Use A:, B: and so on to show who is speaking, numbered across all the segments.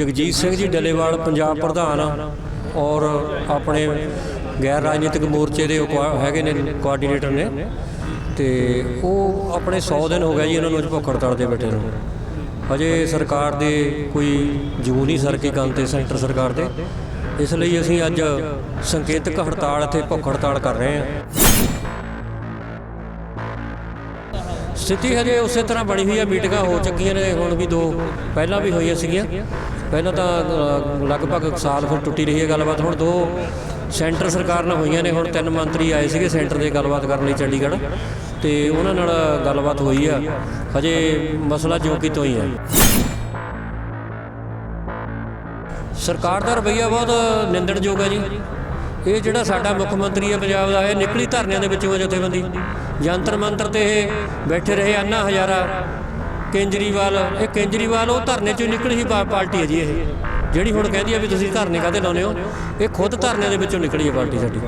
A: ਜਗਜੀਤ ਸਿੰਘ ਜੀ ਡੱਲੇਵਾਲ, ਪੰਜਾਬ ਪ੍ਰਧਾਨ, ਔਰ ਆਪਣੇ ਗੈਰ ਰਾਜਨੀਤਿਕ ਮੋਰਚੇ ਦੇ ਉਹ ਕੁਆ- ਹੈਗੇ ਨੇ ਕੋਆਰਡੀਨੇਟਰ ਨੇ। ਤੇ ਉਹ ਆਪਣੇ 100 ਦਿਨ ਹੋ ਗਿਆ ਜੀ ਇਹਨਾਂ ਨੂੰ ਅੱਜ ਭੁੱਖ ਹੜਤਾਲ ਤੇ ਬੈਠੇ ਨੂੰ। ਅਜੇ ਸਰਕਾਰ ਦੇ ਕੋਈ ਜੂ ਨਹੀਂ ਸਰਕੀ ਕੰਮ ਤੇ, ਸੈਂਟਰ ਸਰਕਾਰ ਦੇ। ਇਸ ਲਈ ਅਸੀਂ ਅੱਜ ਸੰਕੇਤਕ ਹੜਤਾਲ ਇੱਥੇ ਭੁੱਖ ਹੜਤਾਲ ਕਰ ਰਹੇ ਹਾਂ। ਸਥਿਤੀ ਹਜੇ ਉਸੇ ਤਰ੍ਹਾਂ ਬਣੀ ਹੋਈ ਹੈ ਮੀਟਿੰਗਾਂ ਹੋ ਚੁੱਕੀਆਂ ਨੇ, ਹੁਣ ਵੀ ਦੋ ਪਹਿਲਾਂ ਵੀ ਹੋਈਆਂ ਸੀਗੀਆਂ। ਪਹਿਲਾਂ ਤਾਂ ਲਗਭਗ ਸਾਲ ਫਿਰ ਟੁੱਟੀ ਰਹੀ ਹੈ ਗੱਲਬਾਤ। ਹੁਣ ਦੋ ਸੈਂਟਰ ਸਰਕਾਰ ਨਾਲ ਹੋਈਆਂ ਨੇ। ਹੁਣ ਤਿੰਨ ਮੰਤਰੀ ਆਏ ਸੀਗੇ ਸੈਂਟਰ ਦੇ ਗੱਲਬਾਤ ਕਰਨ ਲਈ ਚੰਡੀਗੜ੍ਹ। ਤੇ ਉਹਨਾਂ ਨਾਲ ਗੱਲਬਾਤ ਹੋਈ ਆ। ਹਜੇ ਮਸਲਾ ਜੋ ਕਿ ਤੋਂ ਹੀ ਹੈ। ਸਰਕਾਰ ਦਾ ਰਵੱਈਆ ਬਹੁਤ ਨਿੰਦਣਯੋਗ ਹੈ ਜੀ। ਇਹ ਜਿਹੜਾ ਸਾਡਾ ਮੁੱਖ ਮੰਤਰੀ ਹੈ ਪੰਜਾਬ ਦਾ, ਇਹ ਨਿਕਲੀ ਧਰਨਿਆਂ ਦੇ ਵਿੱਚੋਂ ਜਥੇਬੰਦੀ। ਜੰਤਰ ਮੰਤਰ ਤੇ ਇਹ ਬੈਠੇ ਰਹੇ, ਅੰਨਾ ਹਜ਼ਾਰਾ। ਕੇਂਜਰੀਵਾਲ, ਇਹ ਕੇਂਜਰੀਵਾਲ ਉਹ ਧਰਨੇ ਚੋਂ ਨਿਕਲੀ ਹੀ ਪਾਰਟੀ ਹੈ ਜੀ ਇਹ। ਜਿਹੜੀ ਹੁਣ ਕਹਿੰਦੀ ਹੈ ਵੀ ਤੁਸੀਂ ਧਰਨੇ ਕਾਹਦੇ ਲਾਉਂਦੇ ਹੋ, ਇਹ ਖੁਦ ਧਰਨਿਆਂ ਦੇ ਵਿੱਚੋਂ ਨਿਕਲੀ ਹੈ ਪਾਰਟੀ ਸਾਡੀ।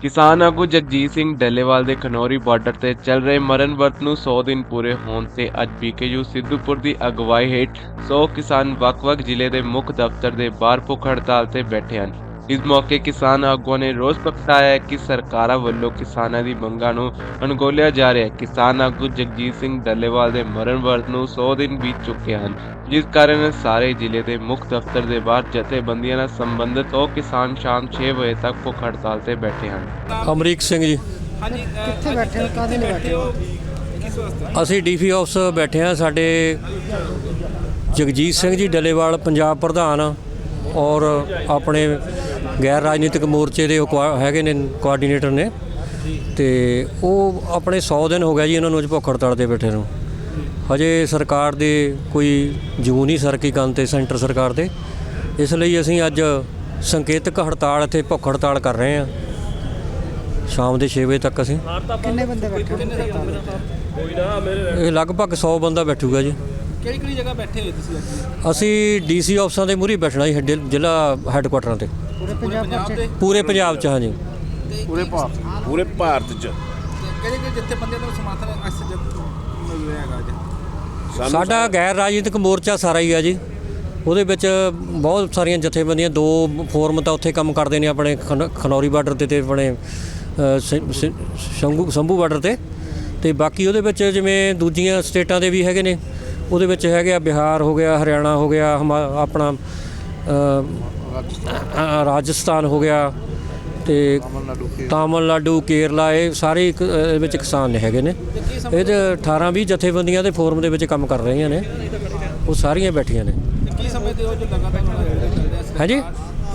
B: ਕਿਸਾਨ ਆਗੂ ਜਗਜੀਤ ਸਿੰਘ ਡੱਲੇਵਾਲ ਦੇ ਖਨੌਰੀ ਬਾਰਡਰ ਤੇ ਚੱਲ ਰਹੇ ਮਰਨ ਵਰਤ ਨੂੰ 100 ਦਿਨ ਪੂਰੇ ਹੋਣ ਤੇ ਅੱਜ ਬੀਕੇਯੂ ਸਿੱਧੂਪੁਰ ਦੀ ਅਗਵਾਈ ਹੇਠ 100 ਕਿਸਾਨ ਵੱਖ-ਵੱਖ ਜ਼ਿਲ੍ਹੇ ਦੇ ਮੁੱਖ ਦਫ਼ਤਰ ਦੇ ਬਾਹਰ ਭੁੱਖ ਹੜਤਾਲ ਤੇ ਬੈਠੇ ਹਨ। ਇਸ ਮੌਕੇ ਕਿਸਾਨ ਆਗੂਆਂ ਨੇ ਰੋਸ ਪ੍ਰਗਟਾਇਆ ਹੈ ਕਿ ਸਰਕਾਰਾਂ ਵੱਲੋਂ ਕਿਸਾਨਾਂ ਦੀ ਮੰਗਾਂ ਨੂੰ ਅਣਗੌਲਿਆ ਜਾ ਰਿਹਾ ਹੈ। ਕਿਸਾਨ ਆਗੂ ਜਗਜੀਤ ਸਿੰਘ ਡੱਲੇਵਾਲ ਦੇ ਮਰਨ ਵਰਤ ਨੂੰ 100 ਦਿਨ ਬੀਤ ਚੁੱਕੇ ਹਨ। ਜਿਸ ਕਾਰਨ ਸਾਰੇ ਜ਼ਿਲ੍ਹੇ ਦੇ ਮੁੱਖ ਦਫ਼ਤਰ ਦੇ ਬਾਹਰ ਜਥੇਬੰਦੀਆਂ ਨਾਲ ਸੰਬੰਧਿਤ ਉਹ ਕਿਸਾਨ ਸ਼ਾਮ 6 ਵਜੇ ਤੱਕ ਭੁੱਖ ਹੜਤਾਲ ਤੇ ਬੈਠੇ ਹਨ।
A: ਅਮਰੀਕ ਸਿੰਘ ਜੀ।
C: ਕਿੱਥੇ ਬੈਠੇ ਹੋ? ਕਾਹਦੇ ਲਈ ਬੈਠੇ ਹੋ?
A: ਅਸੀਂ ਡੀਪੀ ਆਫਿਸ ਬੈਠੇ ਆ ਸਾਡੇ ਜਗਜੀਤ ਸਿੰਘ ਜੀ ਡੱਲੇਵਾਲ ਪੰਜਾਬ ਪ੍ਰਧਾਨ ਔਰ ਆਪਣੇ ਗੈਰ ਰਾਜਨੀਤਿਕ ਮੋਰਚੇ ਦੇ ਹੈਗੇ ਨੇ ਕੋਆਰਡੀਨੇਟਰ ਨੇ। ਤੇ ਉਹ ਆਪਣੇ 100 ਦਿਨ ਹੋ ਗਿਆ ਜੀ ਇਹਨਾਂ ਨੂੰ ਅੱਜ ਭੁੱਖ ਹੜਤਾਲ ਤੇ ਬੈਠੇ ਨੂੰ। ਹਜੇ ਸਰਕਾਰ ਦੇ ਕੋਈ ਜੂ ਨਹੀਂ ਸਰਕੀ ਗੱਲ ਤੇ ਸੈਂਟਰ ਸਰਕਾਰ ਦੇ। ਇਸ ਲਈ ਅਸੀਂ ਅੱਜ ਸੰਕੇਤਕ ਹੜਤਾਲ ਇੱਥੇ ਭੁੱਖ ਹੜਤਾਲ ਕਰ ਰਹੇ ਹਾਂ। ਸ਼ਾਮ ਦੇ 6 ਵਜੇ ਤੱਕ ਅਸੀਂ।
C: ਕਿੰਨੇ ਬੰਦੇ ਬੈਠੇ ਹੋ
A: ਇਹ ਲਗਭਗ 100 ਬੰਦਾ ਬੈਠੂਗਾ ਜੀ।
D: ਕਿਹੜੀ ਕਿਹੜੀ ਜਗ੍ਹਾ ਬੈਠੇ ਹੋਏ ਤੁਸੀਂ
A: ਅਸੀਂ ਡੀਸੀ ਆਫਿਸਾਂ ਦੇ ਮੂਹਰੇ ਬੈਠਣਾ ਜੀ ਜ਼ਿਲ੍ਹਾ ਹੈੱਡਕੁਆਟਰਾਂ ਤੇ।
C: ਪੂਰੇ ਪੰਜਾਬ ਚ?
A: ਪੂਰੇ ਪੰਜਾਬ 'ਚ ਹਾਂਜੀ।
D: ਪੂਰੇ ਭਾਰਤ।
E: ਪੂਰੇ ਭਾਰਤ 'ਚ।
D: ਕਿਹੜੇ ਕਿਹੜੇ ਜਿੱਥੇ ਬੰਦੇ ਦਾ ਸਮਰਥਨ ਇਸ ਜਗ ਮਿਲ ਰਿਹਾ ਹੈਗਾ ਅੱਜ?
E: ਸਾਨੂੰ
A: ਸਾਡਾ ਗੈਰ ਰਾਜਨੀਤਿਕ ਮੋਰਚਾ ਸਾਰਾ ਹੀ ਆ ਜੀ। ਉਹਦੇ ਵਿੱਚ ਬਹੁਤ ਸਾਰੀਆਂ ਜਥੇਬੰਦੀਆਂ ਦੋ ਫੋਰਮ ਤਾਂ ਉੱਥੇ ਕੰਮ ਕਰਦੇ ਨੇ ਆਪਣੇ ਖਨ- ਖਨੌਰੀ ਬਾਰਡਰ ਤੇ ਤੇ ਆਪਣੇ ਸ਼ੰਭੂ ਸੰਭੂ ਬਾਰਡਰ ਤੇ। ਤੇ ਬਾਕੀ ਉਹਦੇ ਵਿੱਚ ਜਿਵੇਂ ਦੂਜੀਆਂ ਸਟੇਟਾਂ ਦੇ ਵੀ ਹੈਗੇ ਨੇ। ਉਹਦੇ ਵਿੱਚ ਹੈਗੇ ਆ ਬਿਹਾਰ ਹੋ ਗਿਆ ਹਰਿਆਣਾ ਹੋ ਗਿਆ ਹਮਾ- ਆਪਣਾ ਰਾਜਸਥਾਨ ਹੋ ਗਿਆ ਤੇ ਤਾਮਿਲਨਾਡੂ ਕੇਰਲਾ ਇਹ ਸਾਰੇ ਇੱਕ, ਇਹਦੇ ਵਿੱਚ ਕਿਸਾਨ ਨੇ ਹੈਗੇ ਨੇ। ਇਹ 'ਚ 18 20 ਜਥੇਬੰਦੀਆਂ ਦੇ ਫੋਰਮ ਦੇ ਵਿੱਚ ਕੰਮ ਕਰ ਰਹੀਆਂ ਨੇ। ਉਹ ਸਾਰੀਆਂ ਬੈਠੀਆਂ ਨੇ।
D: ਕੀ ਸਮਝਦੇ ਹੋ ਜੋ ਲਗਾਤਾਰ ਚੱਲ ਰਿਹਾ ਸੀ?
A: ਹਾਂਜੀ?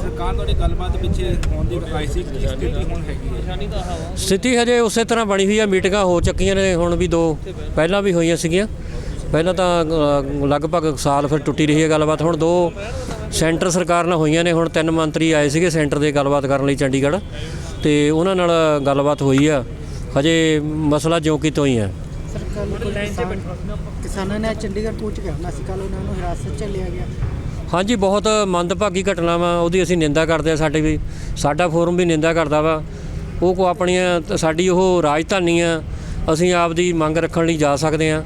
D: ਸਰਕਾਰ ਤੁਹਾਡੀ ਗੱਲਬਾਤ ਪਿੱਛੇ ਹੋਣ ਦੀ ਆਈ ਸੀ ਕੀ ਸਥਿਤੀ ਹੁਣ ਹੈਗੀ ਹੈ?
A: ਸਥਿਤੀ ਹਜੇ ਉਸੇ ਤਰ੍ਹਾਂ ਬਣੀ ਹੋਈ ਹੈ ਮੀਟਿੰਗਾਂ ਹੋ ਚੁੱਕੀਆਂ ਨੇ ਹੁਣ ਵੀ ਦੋ ਪਹਿਲਾਂ ਵੀ ਹੋਈਆਂ ਸੀਗੀਆਂ। ਪਹਿਲਾਂ ਤਾਂ ਲਗਭਗ ਸਾਲ ਫਿਰ ਟੁੱਟੀ ਰਹੀ ਹੈ ਗੱਲਬਾਤ ਹੁਣ ਦੋ ਸੈਂਟਰ ਸਰਕਾਰ ਨਾਲ ਹੋਈਆਂ ਨੇ ਹੁਣ ਤਿੰਨ ਮੰਤਰੀ ਆਏ ਸੀਗੇ ਸੈਂਟਰ ਦੇ ਗੱਲਬਾਤ ਕਰਨ ਲਈ ਚੰਡੀਗੜ੍ਹ ਤੇ ਉਹਨਾਂ ਨਾਲ ਗੱਲਬਾਤ ਹੋਈ ਆ। ਹਜੇ ਮਸਲਾ ਜੋ ਕੀ ਤੋਂ ਹੀ
C: ਨੂੰ ਕੋਈ ਕਿਸਾਨ ਨੇ ਚੰਡੀਗੜ੍ਹ ਪਹੁੰਚ ਕੇ ਹਮਲਾ ਸੀ ਕੱਲ ਉਹਨਾਂ ਨੂੰ ਹਿਰਾਸਤ ਚ ਲਿਆ ਗਿਆ।
A: ਹਾਂਜੀ ਬਹੁਤ ਮੰਦਭਾਗੀ ਘਟਨਾ ਵਾ ਉਹਦੀ ਅਸੀਂ ਨਿੰਦਾ ਕਰਦੇ ਆ ਸਾਡੇ ਵੀ। ਸਾਡਾ ਫੋਰਮ ਵੀ ਨਿੰਦਾ ਕਰਦਾ ਵਾ। ਉਹ ਕੋ ਆਪਣੀਆਂ ਸਾਡੀ ਉਹ ਰਾਜਧਾਨੀ ਆ ਅਸੀਂ ਆਪਦੀ ਮੰਗ ਰੱਖਣ ਲਈ ਜਾ ਸਕਦੇ ਆ।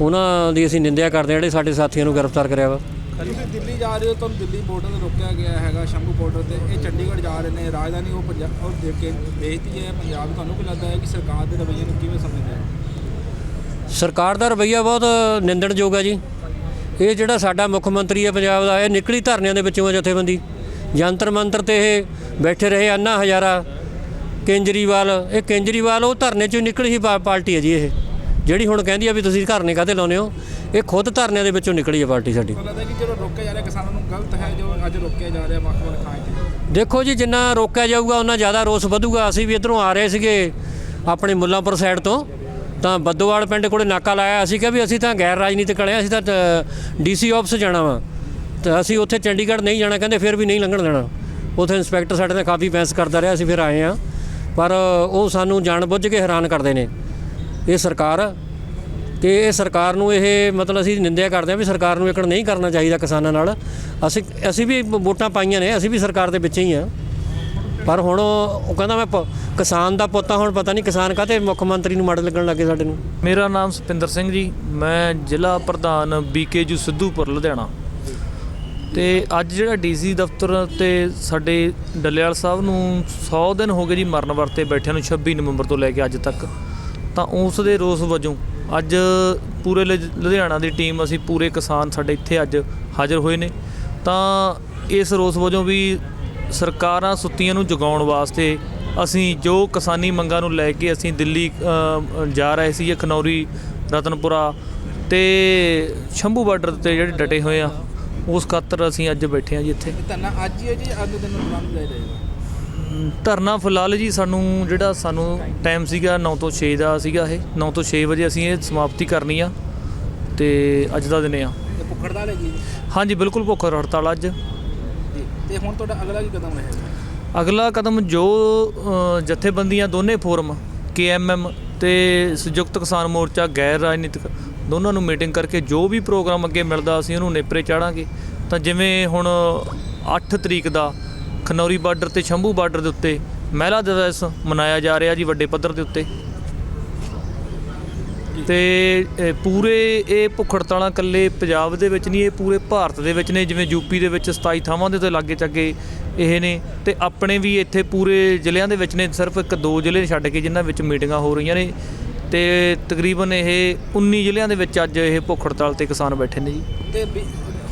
A: ਉਹਨਾਂ ਦੀ ਅਸੀਂ ਨਿੰਦਿਆ ਕਰਦੇ ਆ ਜਿਹੜੇ ਸਾਡੇ ਸਾਥੀਆਂ ਨੂੰ ਗ੍ਰਿਫਤਾਰ ਕਰਿਆ ਵਾ।
D: ਤੁਸੀਂ ਦਿੱਲੀ ਜਾ ਰਹੇ ਹੋ ਤੁਹਾਨੂੰ ਦਿੱਲੀ ਬਾਰਡਰ ਤੇ ਰੋਕਿਆ ਗਿਆ ਹੈਗਾ ਸ਼ੰਭੂ ਬਾਰਡਰ ਤੇ। ਇਹ ਚੰਡੀਗੜ੍ਹ ਜਾ ਰਹੇ ਨੇ ਰਾਜਧਾਨੀ ਉਹ ਪੰਜਾਬ ਉਹ ਦੇਖ ਕੇ ਵੇਚਦੀ ਹੈ। ਪੰਜਾਬ ਤੁਹਾਨੂੰ ਕੀ ਲੱਗਦਾ ਹੈ ਕਿ ਸਰਕਾਰ ਦੇ ਰਵੱਈਏ ਨੂੰ ਕਿਵੇਂ ਸਮਝਦੇ ਹੋ?
A: ਸਰਕਾਰ ਦਾ ਰਵੱਈਆ ਬਹੁਤ ਨਿੰਦਣਯੋਗ ਹੈ ਜੀ। ਇਹ ਜਿਹੜਾ ਸਾਡਾ ਮੁੱਖ ਮੰਤਰੀ ਹੈ ਪੰਜਾਬ ਦਾ ਇਹ ਨਿਕਲੀ ਧਰਨਿਆਂ ਦੇ ਵਿੱਚੋਂ ਜਥੇਬੰਦੀ। ਜੰਤਰ ਮੰਤਰ ਤੇ ਇਹ ਬੈਠੇ ਰਹੇ ਅੰਨਾ ਹਜ਼ਾਰਾ ਕੇਂਜਰੀਵਾਲ। ਇਹ ਕੇਂਜਰੀਵਾਲ ਉਹ ਧਰਨੇ ਚੋਂ ਨਿਕਲੀ ਹੀ ਪਾਰਟੀ ਹੈ ਜੀ ਇਹ। ਜਿਹੜੀ ਹੁਣ ਕਹਿੰਦੀ ਆ ਵੀ ਤੁਸੀਂ ਧਰਨੇ ਕਾਹਦੇ ਲਾਉਂਦੇ ਹੋ। ਇਹ ਖੁਦ ਧਰਨਿਆਂ ਦੇ ਵਿੱਚੋਂ ਨਿਕਲੀ ਹੈ ਪਾਰਟੀ ਸਾਡੀ।
D: ਲੱਗਦਾ ਕਿ ਜਦੋਂ ਰੋਕਿਆ ਜਾ ਰਿਹਾ ਕਿਸਾਨਾਂ ਨੂੰ ਗਲਤ ਹੈ ਜੋ ਅੱਜ ਰੋਕਿਆ ਜਾ ਰਿਹਾ ਵੱਖ ਥਾਂ ਤੇ?
A: ਦੇਖੋ ਜੀ ਜਿੰਨਾ ਰੋਕਿਆ ਜਾਊਗਾ ਉਹਨਾਂ ਜ਼ਿਆਦਾ ਰੋਸ ਵਧੂਗਾ। ਅਸੀਂ ਵੀ ਇਧਰੋਂ ਆ ਰਹੇ ਸੀਗੇ ਆਪਣੇ ਮੁੱਲਾਂਪੁਰ ਸਾਈਡ ਤੋਂ। ਤਾਂ ਬੱਦੋਵਾਲ ਪਿੰਡ ਕੋਲੇ ਨਾਕਾ ਲਾਇਆ ਅਸੀਂ ਕਿਹਾ ਵੀ ਅਸੀਂ ਤਾਂ ਗੈਰ ਰਾਜਨੀਤਿਕ ਵਾਲੇ ਅਸੀਂ ਤਾਂ ਡੀਸੀ ਆਫਿਸ ਜਾਣਾ ਵਾ। ਤਾਂ ਅਸੀਂ ਉੱਥੇ ਚੰਡੀਗੜ੍ਹ ਨਹੀਂ ਜਾਣਾ ਕਹਿੰਦੇ ਫਿਰ ਵੀ ਨਹੀਂ ਲੰਘਣ ਦੇਣਾ। ਉੱਥੇ ਇੰਸਪੈਕਟਰ ਸਾਡੇ ਨਾਲ ਕਾਫੀ ਬਹਿਸ ਕਰਦਾ ਰਿਹਾ ਅਸੀਂ ਫਿਰ ਆਏ ਆ ਪਰ ਉਹ ਸਾਨੂੰ ਜਾਣਬੁੱਝ ਕੇ ਹੈਰਾਨ ਕਰਦੇ ਨੇ। ਇਹ ਸਰਕਾਰ ਤੇ ਇਹ ਸਰਕਾਰ ਨੂੰ ਇਹ ਮਤਲਬ ਅਸੀਂ ਨਿੰਦਿਆ ਕਰਦੇ ਹਾਂ ਵੀ ਸਰਕਾਰ ਨੂੰ ਇਕੜ ਨਹੀਂ ਕਰਨਾ ਚਾਹੀਦਾ ਕਿਸਾਨਾਂ ਨਾਲ। ਅਸੀਂ ਅਸੀਂ ਵੀ ਵੋਟਾਂ ਪਾਈਆਂ ਨੇ, ਅਸੀਂ ਵੀ ਸਰਕਾਰ ਦੇ ਵਿੱਚ ਹੀ ਆ ਪਰ ਹੁਣ ਉਹ ਕਹਿੰਦਾ ਮੈਂ ਪ- ਕਿਸਾਨ ਦਾ ਪੁੱਤ ਹੁਣ ਪਤਾ ਨਹੀਂ ਕਿਸਾਨ ਕਾਹਤੇ ਮੁੱਖ ਮੰਤਰੀ ਨੂੰ ਮਾੜੇ ਲੱਗਣ ਲੱਗੇ ਸਾਡੇ ਨੂੰ।
E: ਮੇਰਾ ਨਾਮ ਸੁਪਿੰਦਰ ਸਿੰਘ ਜੀ, ਮੈਂ ਜ਼ਿਲ੍ਹਾ ਪ੍ਰਧਾਨ ਬੀਕੇਯੂ ਸਿੱਧੂਪੁਰ ਲੁਧਿਆਣਾ। ਤੇ ਅੱਜ ਜਿਹੜਾ ਡੀਸੀ ਦਫ਼ਤਰ ਤੇ ਸਾਡੇ ਡੱਲੇਵਾਲ ਸਾਹਿਬ ਨੂੰ 100 ਦਿਨ ਹੋ ਗਏ ਜੀ ਮਰਨ ਵਰਤੇ ਬੈਠਿਆਂ ਨੂੰ 26 ਨਵੰਬਰ ਤੋਂ ਲੈ ਕੇ ਅੱਜ ਤੱਕ, ਤਾਂ ਉਸ ਦੇ ਰੋਸ ਵਜੋਂ ਅੱਜ ਪੂਰੇ ਲੁ- ਲੁਧਿਆਣਾ ਦੀ ਟੀਮ ਅਸੀਂ ਪੂਰੇ ਕਿਸਾਨ ਸਾਡੇ ਇੱਥੇ ਅੱਜ ਹਾਜ਼ਰ ਹੋਏ ਨੇ। ਤਾਂ ਇਸ ਰੋਸ ਵਜੋਂ ਵੀ ਸਰਕਾਰਾਂ ਸੁੱਤੀਆਂ ਨੂੰ ਜਗਾਉਣ ਵਾਸਤੇ ਅਸੀਂ ਜੋ ਕਿਸਾਨੀ ਮੰਗਾਂ ਨੂੰ ਲੈ ਕੇ ਅਸੀਂ ਦਿੱਲੀ ਅ, ਜਾ ਰਹੇ ਸੀ ਖਨੌਰੀ ਰਤਨਪੁਰਾ ਤੇ ਸ਼ੰਭੂ ਬਾਰਡਰ ਤੇ ਜਿਹੜੇ ਡਟੇ ਹੋਏ ਆ ਉਸ ਖਾਤਰ ਅਸੀਂ ਅੱਜ ਬੈਠੇ ਆ ਜੀ ਇੱਥੇ।
D: ਇਹ ਧਰਨਾ ਅੱਜ ਹੀ ਹੈ ਜੀ ਅੱਜ ਦੇ ਦਿਨ ਨੂੰ ਦੌਰਾਨ ਜਾਰੀ
E: ਧਰਨਾ ਫਿਲਹਾਲ ਜੀ ਸਾਨੂੰ ਜਿਹੜਾ ਸਾਨੂੰ ਟਾਈਮ ਸੀਗਾ 9 ਤੋਂ 6 ਦਾ ਸੀਗਾ ਇਹ। 9 ਤੋਂ 6 ਵਜੇ ਅਸੀਂ ਇਹ ਸਮਾਪਤੀ ਕਰਨੀ ਆ ਤੇ ਅੱਜ ਦਾ ਦਿਨ ਆ।
D: ਜੀ?
E: ਹਾਂਜੀ ਬਿਲਕੁਲ ਭੁੱਖ ਹੜਤਾਲ ਅੱਜ।
D: ਤੇ ਹੁਣ ਤੁਹਾਡਾ ਅਗਲਾ ਕੀ ਕਦਮ ਰਹੇਗਾ
E: ਅਗਲਾ ਕਦਮ ਜੋ ਜਥੇਬੰਦੀਆਂ ਦੋਨੇ ਫੋਰਮ ਕੇਐਮਐਮ ਤੇ ਸੰਯੁਕਤ ਕਿਸਾਨ ਮੋਰਚਾ ਗੈਰ ਰਾਜਨੀਤਿਕ ਦੋਨਾਂ ਨੂੰ ਮੀਟਿੰਗ ਕਰਕੇ ਜੋ ਵੀ ਪ੍ਰੋਗਰਾਮ ਅੱਗੇ ਮਿਲਦਾ ਅਸੀਂ ਉਹਨੂੰ ਨੇਪਰੇ ਚਾੜਾਂਗੇ। ਤਾਂ ਜਿਵੇਂ ਹੁਣ 8 ਤਰੀਕ ਦਾ ਖਨੌਰੀ ਬਾਰਡਰ ਤੇ ਸ਼ੰਭੂ ਬਾਰਡਰ ਦੇ ਉੱਤੇ ਮਹਿਲਾ ਦਿਵਸ ਮਨਾਇਆ ਜਾ ਰਿਹਾ ਜੀ ਵੱਡੇ ਪੱਧਰ ਦੇ ਉੱਤੇ। ਤੇ ਪੂਰੇ ਇਹ ਭੁੱਖ ਹੜਤਾਲਾਂ ਇਕੱਲੇ ਪੰਜਾਬ ਦੇ ਵਿੱਚ ਨਹੀਂ, ਇਹ ਪੂਰੇ ਭਾਰਤ ਦੇ ਵਿੱਚ ਨੇ, ਜਿਵੇਂ ਯੂਪੀ ਦੇ ਵਿੱਚ 27 ਥਾਵਾਂ ਦੇ ਉੱਤੇ ਲਾਗੇ ਚੱਗੇ ਇਹ ਨੇ ਤੇ ਆਪਣੇ ਵੀ ਇੱਥੇ ਪੂਰੇ ਜ਼ਿਲ੍ਹਿਆਂ ਦੇ ਵਿੱਚ ਨੇ, ਸਿਰਫ ਇੱਕ ਦੋ ਜ਼ਿਲ੍ਹੇ ਛੱਡ ਕੇ ਜਿਨ੍ਹਾਂ ਵਿੱਚ ਮੀਟਿੰਗਾਂ ਹੋ ਰਹੀਆਂ ਨੇ ਤੇ ਤਕਰੀਬਨ ਇਹ 19 ਜ਼ਿਲ੍ਹਿਆਂ ਦੇ ਵਿੱਚ ਅੱਜ ਇਹ ਭੁੱਖ ਹੜਤਾਲ ਤੇ ਕਿਸਾਨ ਬੈਠੇ ਨੇ ਜੀ।
D: ਤੇ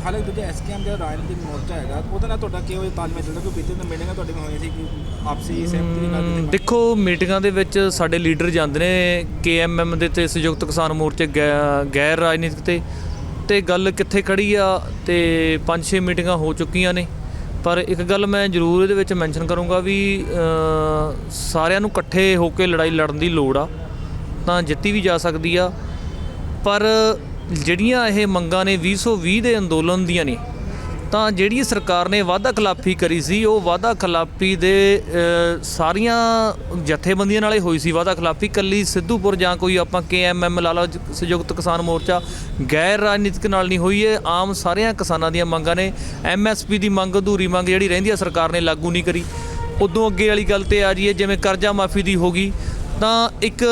D: ਹਾਲੇ ਦੂਜਾ ਐਸਕੇਐਮ ਜਿਹੜਾ ਰਾਜਨੀਤਿਕ ਮੋਰਚਾ ਹੈਗਾ ਉਹਦੇ ਨਾਲ ਤੁਹਾਡਾ ਕਿਹੋ ਜਿਹਾ ਤਾਲਮੇਲ ਚੱਲਦਾ ਕੋਈ ਬੀਤੇ ਦਿਨ ਮੀਟਿੰਗਾਂ ਤੁਹਾਡੇ ਨਾਲ ਹੋਈਆਂ ਸੀ ਕਿ ਆਪਸੀ ਸਹਿਮਤੀ ਦੇ ਕਿਤੇ
E: ਦੇਖੋ ਮੀਟਿੰਗਾਂ ਦੇ ਵਿੱਚ ਸਾਡੇ ਲੀਡਰ ਜਾਂਦੇ ਨੇ ਕੇਐਮਐਮ ਦੇ ਤੇ ਸੰਯੁਕਤ ਕਿਸਾਨ ਮੋਰਚੇ ਗੈਰ ਰਾਜਨੀਤਿਕ ਤੇ। ਤੇ ਗੱਲ ਕਿੱਥੇ ਖੜੀ ਆ ਤੇ ਪੰਜ ਛੇ ਮੀਟਿੰਗਾਂ ਹੋ ਚੁੱਕੀਆਂ ਨੇ। ਪਰ ਇੱਕ ਗੱਲ ਮੈਂ ਜ਼ਰੂਰ ਇਹਦੇ ਵਿੱਚ ਮੈਂਸ਼ਨ ਕਰੂੰਗਾ ਵੀ ਸਾਰਿਆਂ ਨੂੰ ਇਕੱਠੇ ਹੋ ਕੇ ਲੜਾਈ ਲੜਨ ਦੀ ਲੋੜ ਆ ਤਾਂ ਜਿੱਤੀ ਵੀ ਜਾ ਸਕਦੀ ਆ। ਪਰ ਜਿਹੜੀਆਂ ਇਹ ਮੰਗਾਂ ਨੇ 2020 ਦੇ ਅੰਦੋਲਨ ਦੀਆਂ ਨੇ, ਤਾਂ ਜਿਹੜੀ ਸਰਕਾਰ ਨੇ ਵਾਅਦਾ ਖਿਲਾਫੀ ਕਰੀ ਸੀ, ਉਹ ਵਾਅਦਾ ਖਿਲਾਫੀ ਦੇ ਸਾਰੀਆਂ ਜਥੇਬੰਦੀਆਂ ਨਾਲੇ ਹੋਈ ਸੀ ਵਾਅਦਾ ਖਿਲਾਫੀ। ਕੱਲੀ ਸਿੱਧੂਪੁਰ ਜਾਂ ਕੋਈ ਆਪਾਂ ਕੇਐਮਐਮ ਲਾ ਲਓ ਜ- ਸੰਯੁਕਤ ਕਿਸਾਨ ਮੋਰਚਾ ਗੈਰ ਰਾਜਨੀਤਿਕ ਨਾਲ ਨਹੀਂ ਹੋਈ ਇਹ, ਆਮ ਸਾਰਿਆਂ ਕਿਸਾਨਾਂ ਦੀਆਂ ਮੰਗਾਂ ਨੇ। ਐਮਐਸਪੀ ਦੀ ਮੰਗ, ਅਧੂਰੀ ਮੰਗ ਜਿਹੜੀ ਰਹਿੰਦੀ ਆ, ਸਰਕਾਰ ਨੇ ਲਾਗੂ ਨਹੀਂ ਕਰੀ। ਉਦੋਂ ਅੱਗੇ ਵਾਲੀ ਗੱਲ ਤੇ ਆ ਜਾਈਏ, ਜਿਵੇਂ ਕਰਜ਼ਾ ਮਾਫੀ ਦੀ ਹੋ ਗਈ ਤਾਂ ਇੱਕ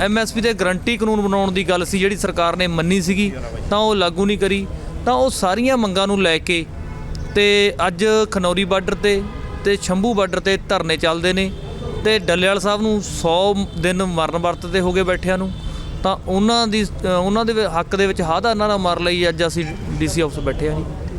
E: ਐਮਐਸਪੀ ਦੇ ਗਰੰਟੀ ਕਾਨੂੰਨ ਬਣਾਉਣ ਦੀ ਗੱਲ ਸੀ ਜਿਹੜੀ ਸਰਕਾਰ ਨੇ ਮੰਨੀ ਸੀਗੀ, ਤਾਂ ਉਹ ਲਾਗੂ ਨਹੀਂ ਕਰੀ। ਤਾਂ ਉਹ ਸਾਰੀਆਂ ਮੰਗਾਂ ਨੂੰ ਲੈ ਕੇ ਤੇ ਅੱਜ ਖਨੌਰੀ ਬਾਰਡਰ ਤੇ ਤੇ ਸ਼ੰਭੂ ਬਾਰਡਰ ਤੇ ਧਰਨੇ ਚੱਲਦੇ ਨੇ ਤੇ ਡੱਲੇਵਾਲ ਸਾਹਿਬ ਨੂੰ 100 ਦਿਨ ਮਰਨ ਵਰਤ ਤੇ ਹੋ ਗਏ ਬੈਠਿਆਂ ਨੂੰ। ਤਾਂ ਉਹਨਾਂ ਦੀ ਉਹਨਾਂ ਦੇ ਹੱਕ ਦੇ ਵਿੱਚ ਹਾਦਾ ਇਹਨਾਂ ਨਾਲ ਮਰ ਲਈ ਅੱਜ ਅਸੀਂ ਡੀਸੀ ਆਫਿਸ ਬੈਠੇ ਆ ਜੀ।